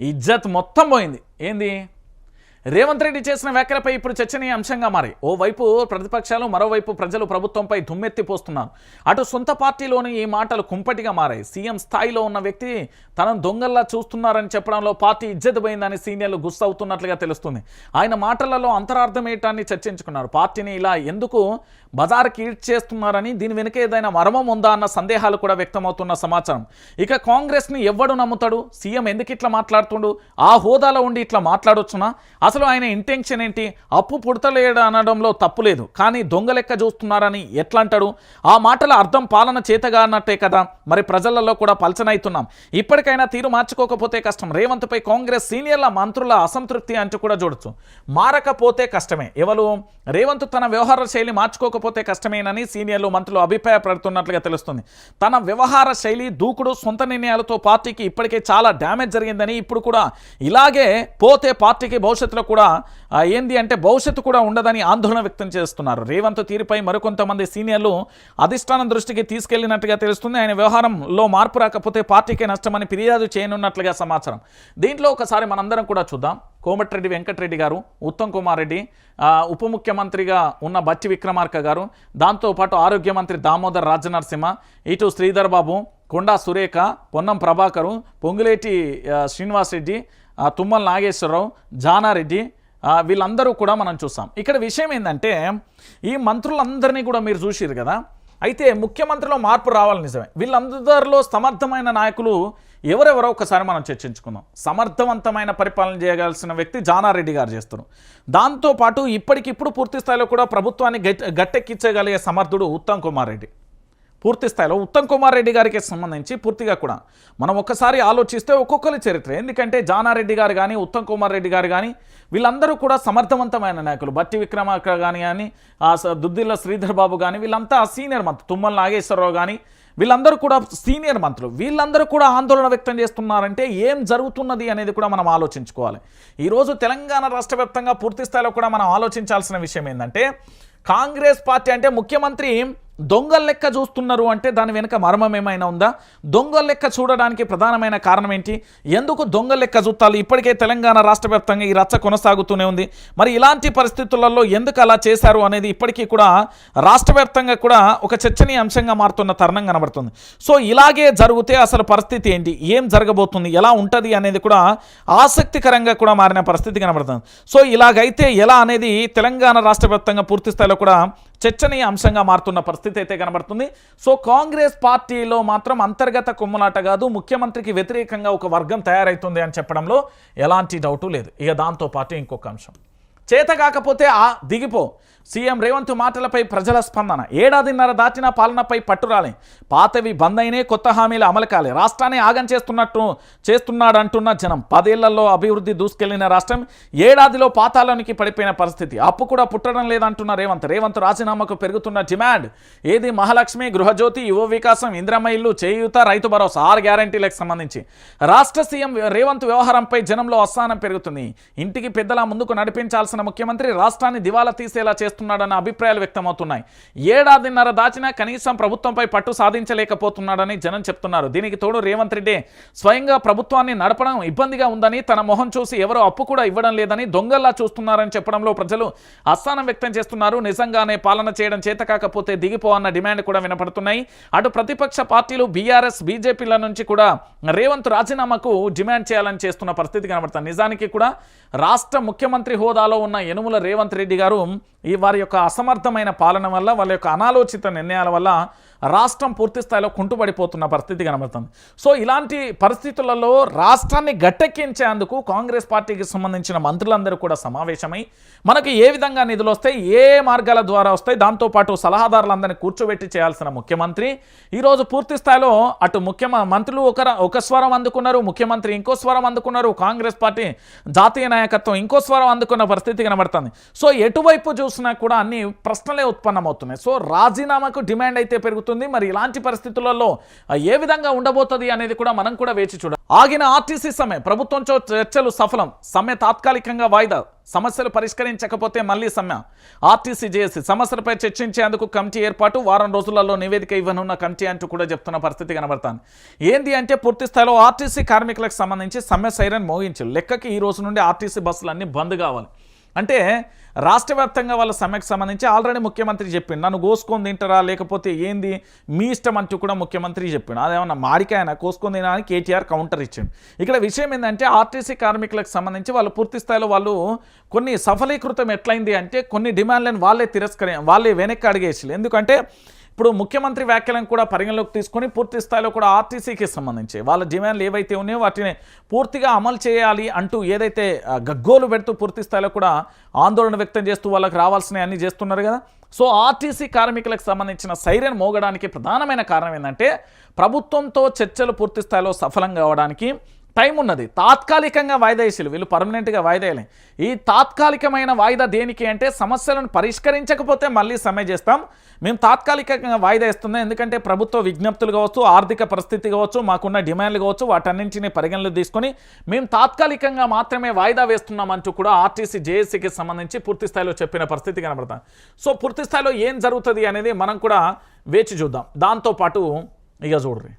ఇజ్జత్ మొత్తం పోయింది. ఏంది? రేవంత్ రెడ్డి చేసిన వ్యాఖ్యలపై ఇప్పుడు చర్చనీయాంశంగా మారి. ఓవైపు ప్రతిపక్షాలు మరోవైపు ప్రజలు ప్రభుత్వంపై దుమ్మెత్తి పోస్తున్నారు. అటు సొంత పార్టీలోని ఈ మాటలు కుంపటిగా మారాయి. సీఎం స్థాయిలో ఉన్న వ్యక్తి తనను దొంగల్లా చూస్తున్నారని చెప్పడంలో పార్టీ ఇజ్జత్ పోయిందని సీనియర్లు గుస్తవుతున్నట్లుగా తెలుస్తుంది. ఆయన మాటలలో అంతరార్థం ఏంటని చర్చించుకున్నారు. పార్టీని ఇలా ఎందుకు బజార్కి ఈడ్ చేస్తున్నారని దీని వెనుక ఏదైనా మర్మం ఉందా అన్న సందేహాలు కూడా వ్యక్తమవుతున్న సమాచారం. ఇక కాంగ్రెస్ని ఎవ్వడు నమ్ముతాడు? సీఎం ఎందుకు ఇట్లా మాట్లాడుతుండు? ఆ హోదాలో ఉండి ఇట్లా మాట్లాడొచ్చునా? అసలు ఆయన ఇంటెన్షన్ ఏంటి? అప్పు పుడతలేడు అనడంలో తప్పు లేదు. కానీ దొంగ లెక్క చూస్తున్నారని ఎట్లా అంటాడు ఆ మాటల అర్థం పాలన చేతగా అన్నట్టే కదా. మరి ప్రజలలో కూడా పలచనైతున్నాం. ఇప్పటికైనా తీరు మార్చుకోకపోతే కష్టం. రేవంత్పై కాంగ్రెస్ సీనియర్ల మంత్రుల అసంతృప్తి అంటూ కూడా చూడొచ్చు. మారకపోతే కష్టమే. ఎవరు రేవంత్ తన వ్యవహార శైలి మార్చుకోక మార్చుకోకపోతే కష్టమేనని సీనియర్లు మంత్రులు అభిప్రాయపడుతున్నట్లుగా తెలుస్తుంది. తన వ్యవహార శైలి దూకుడు సొంత నిర్ణయాలతో పార్టీకి ఇప్పటికే చాలా డ్యామేజ్ జరిగిందని ఇప్పుడు కూడా ఇలాగే పోతే పార్టీకి భవిష్యత్తులో కూడా ఏంది అంటే భవిష్యత్తు కూడా ఉండదని ఆందోళన వ్యక్తం చేస్తున్నారు. రేవంత్ తీరుపై మరికొంతమంది సీనియర్లు అధిష్టానం దృష్టికి తీసుకెళ్ళినట్టుగా తెలుస్తుంది. ఆయన వ్యవహారంలో మార్పు రాకపోతే పార్టీకే నష్టమని ఫిర్యాదు చేయనున్నట్లుగా సమాచారం. దీంట్లో ఒకసారి మనందరం కూడా చూద్దాం. కోమటిరెడ్డి వెంకటరెడ్డి గారు ఉత్తమ్ కుమార్ రెడ్డి ఉప ముఖ్యమంత్రిగా ఉన్న బచ్చి విక్రమార్క గారు దాంతోపాటు ఆరోగ్య మంత్రి దామోదర్ రాజనరసింహ ఇటు శ్రీధర్ బాబు కొండా సురేఖ పొన్నం ప్రభాకరు పొంగులేటి శ్రీనివాస్ రెడ్డి తుమ్మల నాగేశ్వరరావు జానారెడ్డి వీళ్ళందరూ కూడా మనం చూస్తాం ఇక్కడ విషయం ఏంటంటే ఈ మంత్రులందరినీ కూడా మీరు చూసిరు కదా? అయితే ముఖ్యమంత్రిలో మార్పు రావాలి నిజమే. వీళ్ళందరిలో సమర్థమైన నాయకులు ఎవరెవరో ఒకసారి మనం చర్చించుకుందాం. సమర్థవంతమైన పరిపాలన చేయగలసిన వ్యక్తి జానారెడ్డి గారు చేస్తారు. దాంతోపాటు ఇప్పటికిప్పుడు పూర్తి స్థాయిలో కూడా ప్రభుత్వాన్ని గట్ గట్టెక్కించగలిగే సమర్థుడు ఉత్తమ్ కుమార్ రెడ్డి. పూర్తి స్థాయిలో ఉత్తమ్ కుమార్ రెడ్డి గారికి సంబంధించి పూర్తిగా కూడా. మనం ఒక్కసారి ఆలోచిస్తే ఒక్కొక్కరి చరిత్ర. ఎందుకంటే జానారెడ్డి గారు కానీ ఉత్తమ్ కుమార్ రెడ్డి గారు కానీ వీళ్ళందరూ కూడా సమర్థవంతమైన నాయకులు. బట్టి విక్రమార్క కానీ కానీ ఆ స- దుద్దిల్ల శ్రీధర్ బాబు కానీ వీళ్ళంతా సీనియర్ మంత్రులు తుమ్మల నాగేశ్వరరావు కానీ వీళ్ళందరూ కూడా సీనియర్ మంత్రులు. వీళ్ళందరూ కూడా ఆందోళన వ్యక్తం చేస్తున్నారంటే ఏం జరుగుతున్నది అనేది కూడా మనం ఆలోచించుకోవాలి. ఈరోజు తెలంగాణ రాష్ట్ర వ్యాప్తంగా పూర్తి స్థాయిలో కూడా మనం ఆలోచించాల్సిన విషయం ఏంటంటే కాంగ్రెస్ పార్టీ అంటే ముఖ్యమంత్రి దొంగల లెక్క చూస్తున్నారు అంటే దాని వెనుక మర్మం ఏమైనా ఉందా? దొంగల లెక్క చూడడానికి ప్రధానమైన కారణం ఏంటి? ఎందుకు దొంగల లెక్క చూస్తాలి ఇప్పటికే తెలంగాణ రాష్ట్ర వ్యాప్తంగా ఈ రచ్చ కొనసాగుతూనే ఉంది. మరి ఇలాంటి పరిస్థితులలో ఎందుకు అలా చేశారు అనేది ఇప్పటికీ కూడా రాష్ట్ర వ్యాప్తంగా కూడా ఒక చర్చనీయాంశంగా మారుతున్న తరుణం కనబడుతుంది. సో ఇలాగే జరిగితే అసలు పరిస్థితి ఏంటి? ఏం జరగబోతుంది? ఎలా ఉంటుంది అనేది కూడా ఆసక్తికరంగా కూడా మారిన పరిస్థితి కనబడుతుంది. సో ఇలాగైతే ఎలా అనేది తెలంగాణ రాష్ట్ర పూర్తి స్థాయిలో కూడా చర్చనీయ అంశంగా మారుతున్న పరిస్థితి అయితే కనబడుతుంది. సో కాంగ్రెస్ పార్టీలో మాత్రం అంతర్గత కుమ్ములాట కాదు ముఖ్యమంత్రికి వ్యతిరేకంగా ఒక వర్గం తయారవుతుంది అని చెప్పడంలో ఎలాంటి డౌటు లేదు. ఇక దాంతో పాటు ఇంకొక అంశం. చేత కాకపోతే ఆ దిగిపో. సీఎం రేవంత్ మాటలపై ప్రజల స్పందన. ఏడాదిన్నర దాటిన పాలనపై పట్టురాలి. పాతవి బంద్ అయినే కొత్త హామీలు అమలు కాలే రాష్ట్రాన్ని ఆగం చేస్తున్నట్టు చేస్తున్నాడంటున్న జనం. పదేళ్ళలో అభివృద్ధి దూసుకెళ్ళిన రాష్ట్రం ఏడాదిలో పాతాళానికి పడిపోయిన పరిస్థితి. అప్పు కూడా పుట్టడం లేదంటున్న రేవంత్. రేవంత్ రాజీనామాకు పెరుగుతున్న డిమాండ్. ఏది మహాలక్ష్మి గృహజ్యోతి యువ వికాసం ఇంద్రమ్మ ఇల్లు చేయూత రైతు భరోసా ఆరు గ్యారంటీలకు సంబంధించి. రాష్ట్ర సీఎం రేవంత్ వ్యవహారంపై జనంలో అసహనం పెరుగుతుంది. ఇంటికి పెద్దల ముందుకు నడిపించాల్సిన ముఖ్యమంత్రి రాష్ట్రాన్ని దివాలా తీసేలా చేస్తున్నాడన్న అభిప్రాయాలు వ్యక్తమవుతున్నాయి. ఏడాదిన్నర దాచినా కనీసం ప్రభుత్వంపై పట్టు సాధించలేకపోతున్నాడని జనం చెప్తున్నారు. దీనికి తోడు రేవంత్ రెడ్డి స్వయంగా ప్రభుత్వాన్ని నడపడం ఇబ్బందిగా ఉందని తన మొహం చూసి ఎవరో అప్పు కూడా ఇవ్వడం లేదని దొంగల్లా చూస్తున్నారని చెప్పడంలో ప్రజలు అస్థానం వ్యక్తం చేస్తున్నారు. నిజంగానే పాలన చేయడం చేత కాకపోతే దిగిపో అన్న డిమాండ్ కూడా వినపడుతున్నాయి. అటు ప్రతిపక్ష పార్టీలు బీఆర్ఎస్ బీజేపీల నుంచి కూడా రేవంత్ రాజీనామాకు డిమాండ్ చేయాలని చేస్తున్న పరిస్థితి కనబడుతుంది. నిజానికి కూడా రాష్ట్ర ముఖ్యమంత్రి హోదాలో ఉన్న యనుముల రేవంత్ రెడ్డి గారు ఈ వారి యొక్క అసమర్థమైన పాలన వల్ల వాళ్ళ యొక్క అనాలోచిత నిర్ణయాల వల్ల రాష్ట్రం పూర్తి స్థాయిలో కుంటుపడిపోతున్న పరిస్థితి కనబడుతుంది. సో ఇలాంటి పరిస్థితులలో రాష్ట్రాన్ని గట్టెక్కించేందుకు కాంగ్రెస్ పార్టీకి సంబంధించిన మంత్రులందరూ కూడా సమావేశమై మనకి ఏ విధంగా నిధులు వస్తాయి ఏ మార్గాల ద్వారా వస్తాయి దాంతోపాటు సలహాదారులందరినీ కూర్చోబెట్టి చేయాల్సిన ముఖ్యమంత్రి. ఈరోజు పూర్తి స్థాయిలో అటు ముఖ్యమ మంత్రులు ఒక ఒక స్వరం అందుకున్నారు ముఖ్యమంత్రి ఇంకో స్వరం అందుకున్నారు కాంగ్రెస్ పార్టీ జాతీయ నాయకత్వం ఇంకో స్వరం అందుకున్న పరిస్థితి కనబడుతుంది. సో ఎటువైపు చూసినా కూడా అన్ని ప్రశ్నలే ఉత్పన్నమవుతున్నాయి. సో రాజీనామాకు డిమాండ్ అయితే పెరుగుతుంది. మరి ఇలాంటి పరిస్థితులలో ఏ విధంగా ఉండబోతుంది అనేది కూడా మనం కూడా వేచి చూడాలి. ఆగిన ఆర్టీసీ సమ్మె ప్రభుత్వంతో చర్చలు సఫలం. సమ్మె తాత్కాలికంగా వాయిదా. సమస్యలు పరిష్కరించకపోతే మళ్ళీ సమ్మె. ఆర్టీసీ జేఏసీ సమస్యలపై చర్చించేందుకు కమిటీ ఏర్పాటు. వారం రోజులలో నివేదిక ఇవ్వనున్న కమిటీ అంటూ కూడా చెప్తున్న పరిస్థితి కనబడతాను ఏంది అంటే పూర్తి స్థాయిలో ఆర్టీసీ కార్మికులకు సంబంధించి సమ్మె సైరన్ మోగించారు లెక్కకి ఈ రోజు నుండి ఆర్టీసీ బస్సులన్నీ బంద్ కావాలి. అంటే రాష్ట్ర వ్యాప్తంగా వాళ్ళ సమ్మెకు సంబంధించి ఆల్రెడీ ముఖ్యమంత్రి చెప్పిండు. నన్ను కోసుకొని తింటారా? లేకపోతే ఏంది? మీ ఇష్టం అంటూ కూడా ముఖ్యమంత్రి చెప్పిండు. అదేమన్నా మాడికాయన కోసుకొని తినడానికి కేటీఆర్ కౌంటర్ ఇచ్చిండు. ఇక్కడ విషయం ఏంటంటే ఆర్టీసీ కార్మికులకు సంబంధించి వాళ్ళు పూర్తి స్థాయిలో వాళ్ళు కొన్ని సఫలీకృతం ఎట్లయింది అంటే కొన్ని డిమాండ్లను వాళ్ళే తిరస్కరి వాళ్ళే వెనక్కి అడిగేసి ఎందుకంటే ఇప్పుడు ముఖ్యమంత్రి వ్యాఖ్యలను కూడా పరిగణలోకి తీసుకొని పూర్తి స్థాయిలో కూడా ఆర్టీసీకి సంబంధించి వాళ్ళ డిమాండ్లు ఏవైతే ఉన్నాయో వాటిని పూర్తిగా అమలు చేయాలి అంటూ ఏదైతే గగ్గోలు పెడుతూ పూర్తి స్థాయిలో కూడా ఆందోళన వ్యక్తం చేస్తూ వాళ్ళకి రావాల్సినవి అన్నీ చేస్తున్నారు కదా. సో ఆర్టీసీ కార్మికులకు సంబంధించిన సైరన్ మోగడానికి ప్రధానమైన కారణం ఏంటంటే ప్రభుత్వంతో చర్చలు పూర్తి స్థాయిలో సఫలం కావడానికి టైం ఉన్నది. తాత్కాలికంగా వాయిదా వేసేలు వీళ్ళు పర్మనెంట్గా వాయిదా వేయలే. ఈ తాత్కాలికమైన వాయిదా దేనికి అంటే సమస్యలను పరిష్కరించకపోతే మళ్ళీ సమ్మె చేస్తాం. మేము తాత్కాలికంగా వాయిదా ఇస్తున్నాం ఎందుకంటే ప్రభుత్వ విజ్ఞప్తులు కావచ్చు ఆర్థిక పరిస్థితి కావచ్చు మాకున్న డిమాండ్లు కావచ్చు వాటన్నింటినీ పరిగణలో తీసుకొని మేము తాత్కాలికంగా మాత్రమే వాయిదా వేస్తున్నామంటూ కూడా ఆర్టీసీ జేఏసీకి సంబంధించి పూర్తి స్థాయిలో చెప్పిన పరిస్థితి కనబడతాం. సో పూర్తి స్థాయిలో ఏం జరుగుతుంది అనేది మనం కూడా వేచి చూద్దాం. దాంతోపాటు ఇక చూడరు.